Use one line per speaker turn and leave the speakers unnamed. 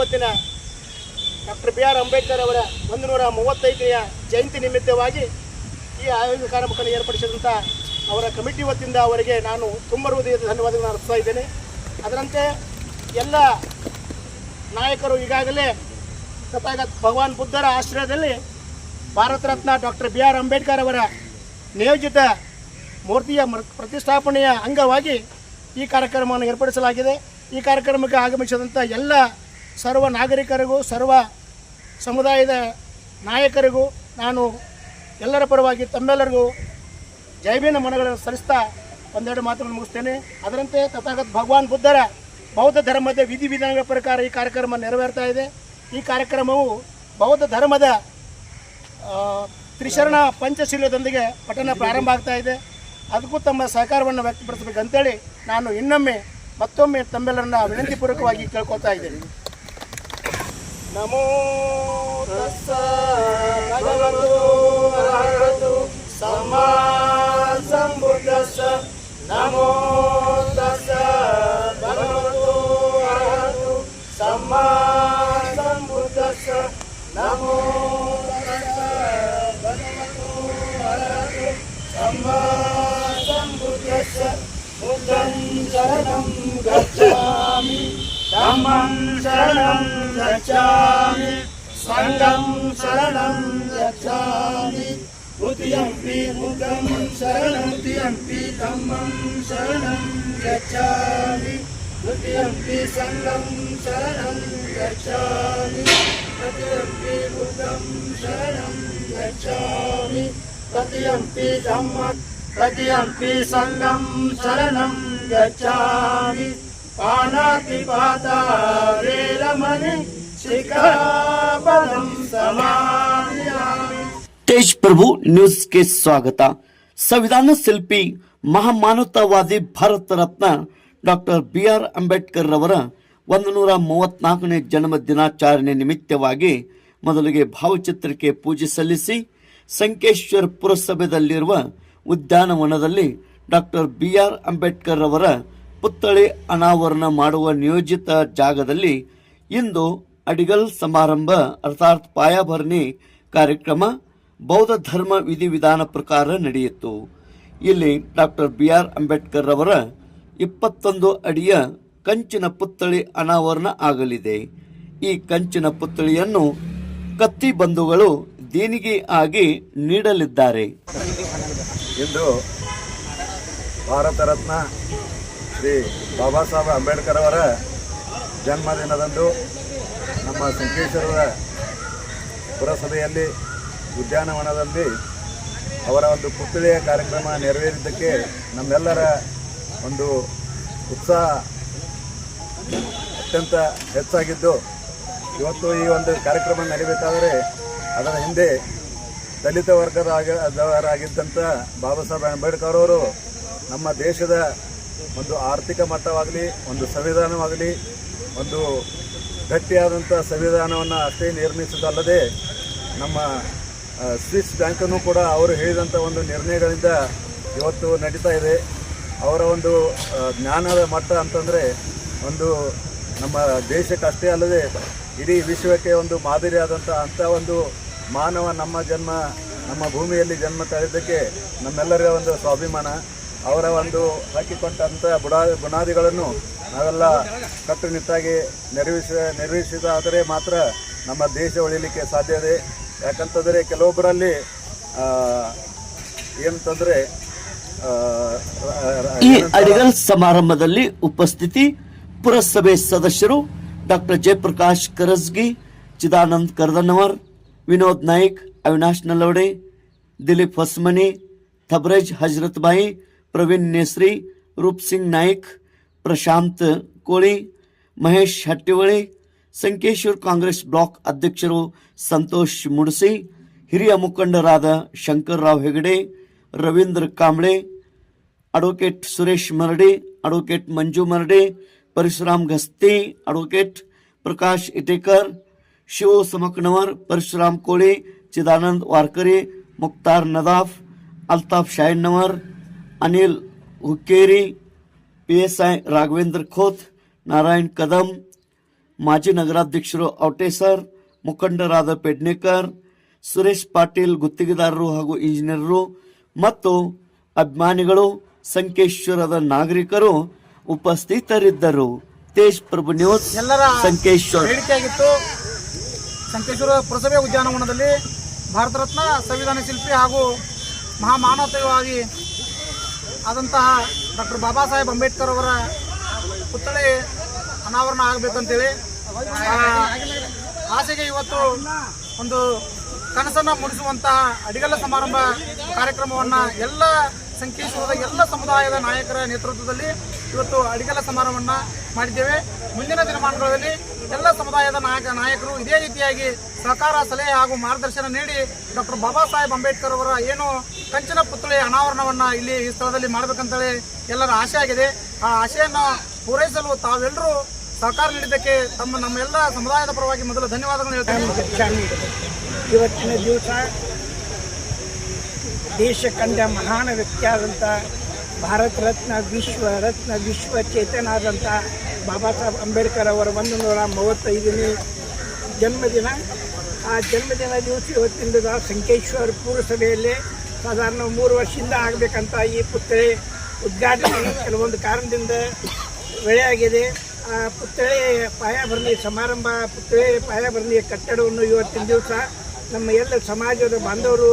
ಇವತ್ತಿನ doctor B R Ambedkar ಅವರ ಒಂದು ನೂರ ಮೂವತ್ತೈದನೆಯ ಜಯಂತಿ ನಿಮಿತ್ತವಾಗಿ ಈ ಆಯೋಗ ಕಾರ್ಯಕ್ರಮವನ್ನು ಏರ್ಪಡಿಸಿದಂಥ ಅವರ ಕಮಿಟಿ ವತಿಯಿಂದ ಅವರಿಗೆ ನಾನು ತುಂಬ ಹೃದಯದ ಧನ್ಯವಾದಗಳನ್ನು ಅರ್ಪಿಸ್ತಾ ಇದ್ದೇನೆ. ಅದರಂತೆ ಎಲ್ಲ ನಾಯಕರು ಈಗಾಗಲೇ ತಥಾಗತ ಭಗವಾನ್ ಬುದ್ಧರ ಆಶ್ರಯದಲ್ಲಿ Bharat Ratna doctor B R Ambedkar ಅವರ ನಿಯೋಜಿತ ಮೂರ್ತಿಯ ಮರ್- ಪ್ರತಿಷ್ಠಾಪನೆಯ ಅಂಗವಾಗಿ ಈ ಕಾರ್ಯಕ್ರಮವನ್ನು ಏರ್ಪಡಿಸಲಾಗಿದೆ. ಈ ಕಾರ್ಯಕ್ರಮಕ್ಕೆ ಆಗಮಿಸಿದಂಥ ಎಲ್ಲ ಸರ್ವ ನಾಗರಿಕರಿಗೂ, ಸರ್ವ ಸಮುದಾಯದ ನಾಯಕರಿಗೂ ನಾನು ಎಲ್ಲರ ಪರವಾಗಿ ತಮ್ಮೆಲ್ಲರಿಗೂ ಜೈವಿನ ಮನಗಳನ್ನು ಸಲ್ಲಿಸ್ತಾ ಒಂದೆರಡು ಮಾತುಗಳನ್ನು ಮುಗಿಸ್ತೇನೆ. ಅದರಂತೆ ತಥಾಗತ ಭಗವಾನ್ ಬುದ್ಧರ ಬೌದ್ಧ ಧರ್ಮದ ವಿಧಿವಿಧಾನಗಳ ಪ್ರಕಾರ ಈ ಕಾರ್ಯಕ್ರಮ ನೆರವೇರ್ತಾ ಇದೆ. ಈ ಕಾರ್ಯಕ್ರಮವು ಬೌದ್ಧ ಧರ್ಮದ ತ್ರಿಶರಣ ಪಂಚಶೀಲದೊಂದಿಗೆ ಪಠಣ ಪ್ರಾರಂಭ ಆಗ್ತಾ ಇದೆ. ಅದಕ್ಕೂ ತಮ್ಮ ಸಹಕಾರವನ್ನು ವ್ಯಕ್ತಪಡಿಸಬೇಕಂತೇಳಿ ನಾನು ಇನ್ನೊಮ್ಮೆ ಮತ್ತೊಮ್ಮೆ ತಮ್ಮೆಲ್ಲರನ್ನ ವಿನಂತಿಪೂರ್ವಕವಾಗಿ ಕೇಳ್ಕೊತಾ ಇದ್ದೇನೆ. नमो तस्स भगवतो अरहतो सम्मा संबुद्धस्स नमो तस्स भगवतो अरहतो सम्मा संबुद्धस्स नमो तस्स भगवतो अरहतो सम्मा संबुद्धस्स बुद्धं शरणं गच्छामि धम्मं शरणं गच्छामि सङ्गं शरणं गच्छामि द्वितीयम्पि बुद्धं शरणं द्वितीयम्पि धम्मं शरणं गच्छामि द्वितीयम्पि सङ्गं शरणं गच्छामि तृतीयम्पि बुद्धं शरणं गच्छामि तृतीयम्पि धम्मं तृतीयम्पि सङ्गं शरणं गच्छामि पाणातिपाता वेलमणि शिखापदं समाधियामि
ತೇಜ್ ಪ್ರಭು ನ್ಯೂಸ್ಗೆ ಸ್ವಾಗತ. ಸಂವಿಧಾನ ಶಿಲ್ಪಿ ಮಹಾಮಾನವತಾವಾದಿ Bharat Ratna doctor B R Ambedkar ರವರ ಒಂದು ನೂರ ಮೂವತ್ನಾಲ್ಕನೇ ಜನ್ಮ ದಿನಾಚರಣೆ ನಿಮಿತ್ತವಾಗಿ ಮೊದಲಿಗೆ ಭಾವಚಿತ್ರಕ್ಕೆ ಪೂಜೆ ಸಲ್ಲಿಸಿ ಸಂಕೇಶ್ವರ ಪುರಸಭೆಯಲ್ಲಿರುವ ಉದ್ಯಾನವನದಲ್ಲಿ ಡಾಕ್ಟರ್ ಬಿ ಆರ್ ಅಂಬೇಡ್ಕರ್ ರವರ ಪುತ್ಥಳಿ ಅನಾವರಣ ಮಾಡುವ ನಿಯೋಜಿತ ಜಾಗದಲ್ಲಿ ಇಂದು ಅಡಿಗಲ್ ಸಮಾರಂಭ ಅರ್ಥಾತ್ ಪಾಯಾಭರಣಿ ಕಾರ್ಯಕ್ರಮ ಬೌದ್ಧ ಧರ್ಮ ವಿಧಿವಿಧಾನ ಪ್ರಕಾರ ನಡೆಯಿತು. ಇಲ್ಲಿ ಡಾಕ್ಟರ್ ಬಿ ಆರ್ ಅಂಬೇಡ್ಕರ್ ರವರ ಇಪ್ಪತ್ತೊಂದು ಅಡಿಯ ಕಂಚಿನ ಪುತ್ಥಳಿ ಅನಾವರಣ ಆಗಲಿದೆ. ಈ ಕಂಚಿನ ಪುತ್ಥಳಿಯನ್ನು ಕತ್ತಿ ಬಂಧುಗಳು ದೇಣಿಗೆ ಆಗಿ ನೀಡಲಿದ್ದಾರೆ.
ಇಂದು ಭಾರತ ರತ್ನ ಶ್ರೀ ಬಾಬಾ ಸಾಹೇಬ್ ಅಂಬೇಡ್ಕರ್ ಅವರ ಜನ್ಮದಿನದಂದು ನಮ್ಮ ಸಂಕೇಶ್ವರದ ಪುರಸಭೆಯಲ್ಲಿ ಉದ್ಯಾನವನದಲ್ಲಿ ಅವರ ಒಂದು ಪುತ್ಥಳಿಯ ಕಾರ್ಯಕ್ರಮ ನೆರವೇರಿದ್ದಕ್ಕೆ ನಮ್ಮೆಲ್ಲರ ಒಂದು ಉತ್ಸಾಹ ಅತ್ಯಂತ ಹೆಚ್ಚಾಗಿದ್ದು, ಇವತ್ತು ಈ ಒಂದು ಕಾರ್ಯಕ್ರಮ ನಡೀಬೇಕಾದರೆ ಅದರ ಹಿಂದೆ ದಲಿತ ವರ್ಗದವರಾಗಿದ್ದಂಥ ಬಾಬಾ ಸಾಹೇಬ್ ಅಂಬೇಡ್ಕರ್ ಅವರು ನಮ್ಮ ದೇಶದ ಒಂದು ಆರ್ಥಿಕ ಮಟ್ಟವಾಗಲಿ, ಒಂದು ಸಂವಿಧಾನವಾಗಲಿ, ಒಂದು ಗಟ್ಟಿಯಾದಂಥ ಸಂವಿಧಾನವನ್ನು ಅಷ್ಟೇ ನಿರ್ಮಿಸುವುದಲ್ಲದೆ ನಮ್ಮ ಸ್ವಿಸ್ ಬ್ಯಾಂಕನ್ನು ಕೂಡ ಅವರು ಹೇಳಿದಂಥ ಒಂದು ನಿರ್ಣಯಗಳಿಂದ ಇವತ್ತು ನಡೀತಾ ಇದೆ. ಅವರ ಒಂದು ಜ್ಞಾನದ ಮಟ್ಟ ಅಂತಂದರೆ ಒಂದು ನಮ್ಮ ದೇಶಕ್ಕೆ ಅಷ್ಟೇ ಅಲ್ಲದೆ ಇಡೀ ವಿಶ್ವಕ್ಕೆ ಒಂದು ಮಾದರಿಯಾದಂಥ ಅಂಥ ಒಂದು ಮಾನವ ನಮ್ಮ ಜನ್ಮ, ನಮ್ಮ ಭೂಮಿಯಲ್ಲಿ ಜನ್ಮ ತಳೆದಕ್ಕೆ ನಮ್ಮೆಲ್ಲರ ಒಂದು ಸ್ವಾಭಿಮಾನ, ಅವರ ಒಂದು ಹಾಕಿಕೊಟ್ಟಂಥ ಬುಡಾ, ಬುನಾದಿಗಳನ್ನು ನಾವೆಲ್ಲ ಕಟ್ಟುನಿಟ್ಟಾಗಿ ನೆರವೇರಿಸ ನೆರವೇರಿಸಿದಾದರೆ ಮಾತ್ರ ನಮ್ಮ ದೇಶ ಉಳಿಲಿಕ್ಕೆ ಸಾಧ್ಯ ಇದೆ. ಯಾಕಂತಂದರೆ ಕೆಲವೊಬ್ಬರಲ್ಲಿ ಏನಂತಂದರೆ
ಈ ಅಡಿಗಲ್ ಸಮಾರಂಭದಲ್ಲಿ ಉಪಸ್ಥಿತಿ ಪುರಸಭೆ ಸದಸ್ಯರು ಡಾಕ್ಟರ್ ಜಯಪ್ರಕಾಶ್ ಕರಸ್ಗಿ ಚಿದಾನಂದ್ ಕರ್ದನವರ್ ವಿನೋದ್ ನಾಯ್ಕ್ ಅವಿನಾಶ್ ನಲವಡೆ ದಿಲೀಪ್ ಹೊಸ್ಮನಿ ಥಬ್ರೇಜ್ ಹಜರತ್ಬಾಯಿ ಪ್ರವೀಣ್ ನೇಸ್ರಿ ರೂಪ್ ಸಿಂಗ್ ನಾಯ್ಕ್ ಪ್ರಶಾಂತ್ ಕೋಳಿ ಮಹೇಶ್ ಹಟ್ಟಿವಳಿ ಸಂಕೇಶ್ವರ್ ಕಾಂಗ್ರೆಸ್ ಬ್ಲಾಕ್ ಅಧ್ಯಕ್ಷರು ಸಂತೋಷ್ ಮುಡ್ಸಿ ಹಿರಿಯ ಮುಖಂಡರಾದ Shankarrao Hegde Ravindra Kamble advocate Suresh Maradi advocate Manju Maradi Parashuram Gasti advocate Prakash Itekar Shiva Samaknavar Parashuram Koli Chidanand Warkari Mukhtar Nadaf Altaf ಶಾಯಣ್ಣವರ್ Anil Hukkeri P S I Raghavendra Khot Narayan Kadam ಮಾಜಿ ನಗರಾಧ್ಯಕ್ಷರು ಔಟೆ ಸರ್ ಮುಖಂಡರಾದ ಪೆಡ್ನೇಕರ್ ಸುರೇಶ್ ಪಾಟೀಲ್ ಗುತ್ತಿಗೆದಾರರು ಹಾಗೂ ಇಂಜಿನಿಯರರು ಮತ್ತು ಅಭಿಮಾನಿಗಳು ಸಂಕೇಶ್ವರದ ನಾಗರಿಕರು ಉಪಸ್ಥಿತರಿದ್ದರು. ತೇಜ್ ಪ್ರಭು ನ್ಯೂಸ್
ಎಲ್ಲರ
ಸಂಕೇಶ್ವರ.
ಬೇಡಿಕೆಯಾಗಿತ್ತು ಸಂಕೇಶ್ವರ ಪುರಸಭೆ ಉದ್ಯಾನವನದಲ್ಲಿ ಭಾರತ ರತ್ನ ಸಂವಿಧಾನ ಶಿಲ್ಪಿ ಹಾಗೂ ಮಹಾಮಾನವತೆಯವಾಗಿ ಆದಂತಹ ಡಾಕ್ಟರ್ ಬಾಬಾ ಸಾಹೇಬ್ ಅಂಬೇಡ್ಕರ್ ಅವರ ಪುತ್ಥಳಿ ಅನಾವರಣ ಆಗಬೇಕಂತೇಳಿ ಆಸೆಗೆ ಇವತ್ತು ಒಂದು ಕನಸನ್ನು ಮೂಡಿಸುವಂತಹ ಅಡಿಗಲ್ಲ ಸಮಾರಂಭ ಕಾರ್ಯಕ್ರಮವನ್ನು ಎಲ್ಲ ಸಂಕೇಶ್ವರದ ಎಲ್ಲ ಸಮುದಾಯದ ನಾಯಕರ ನೇತೃತ್ವದಲ್ಲಿ ಇವತ್ತು ಅಡಿಗೆಲ ಸಮಾರಂಭವನ್ನು ಮಾಡಿದ್ದೇವೆ. ಮುಂದಿನ ದಿನಮಾನಗಳಲ್ಲಿ ಎಲ್ಲ ಸಮುದಾಯದ ನಾಯಕ, ನಾಯಕರು ಇದೇ ರೀತಿಯಾಗಿ ಸಹಕಾರ, ಸಲಹೆ ಹಾಗೂ ಮಾರ್ಗದರ್ಶನ ನೀಡಿ ಡಾಕ್ಟರ್ ಬಾಬಾ ಸಾಹೇಬ್ ಅಂಬೇಡ್ಕರ್ ಅವರ ಏನು ಕಂಚಿನ ಪುತ್ಥಳಿ ಅನಾವರಣವನ್ನು ಇಲ್ಲಿ ಈ ಸ್ಥಳದಲ್ಲಿ ಮಾಡಬೇಕಂತೇಳಿ ಎಲ್ಲರ ಆಶೆ ಆಗಿದೆ. ಆ ಆಶೆಯನ್ನು ಪೂರೈಸಲು ತಾವೆಲ್ಲರೂ ಸಹಕಾರ ನೀಡಿದ್ದಕ್ಕೆ ತಮ್ಮ ನಮ್ಮೆಲ್ಲ ಸಮುದಾಯದ ಪರವಾಗಿ ಮೊದಲು ಧನ್ಯವಾದಗಳು ಹೇಳ್ತೇನೆ.
ಇವತ್ತಿನ ದಿವಸ ದೇಶ ಕಂಡ ಮಹಾನ್ ವ್ಯಕ್ತಿಯಾದಂಥ ಭಾರತ ರತ್ನ ವಿಶ್ವ ರತ್ನ ವಿಶ್ವ ಚೇತನಾದಂಥ ಬಾಬಾ ಸಾಹೇಬ್ ಅಂಬೇಡ್ಕರ್ ಅವರ ಒಂದು ನೂರ ಮೂವತ್ತೈದನೇ ಜನ್ಮದಿನ. ಆ ಜನ್ಮದಿನ ದಿವಸ ಇವತ್ತಿನ ದಿವಸ ಸಂಕೇಶ್ವರ ಪುರಸಭೆಯಲ್ಲಿ ಸಾಧಾರಣ ಮೂರು ವರ್ಷದಿಂದ ಆಗಬೇಕಂತ ಈ ಪುತ್ಥಳಿ ಉದ್ಘಾಟನೆ ಕೆಲವೊಂದು ಕಾರಣದಿಂದ ವೇಳೆಯಾಗಿದೆ ಆ ಪುತ್ಥಳಿ ಪಾಯಾಭರಣಿ ಸಮಾರಂಭ, ಪುತ್ಥಳಿ ಪಾಯಾಭರಣಿಯ ಕಟ್ಟಡವನ್ನು ಇವತ್ತಿನ ದಿವಸ ನಮ್ಮ ಎಲ್ಲ ಸಮಾಜದ ಬಾಂಧವರು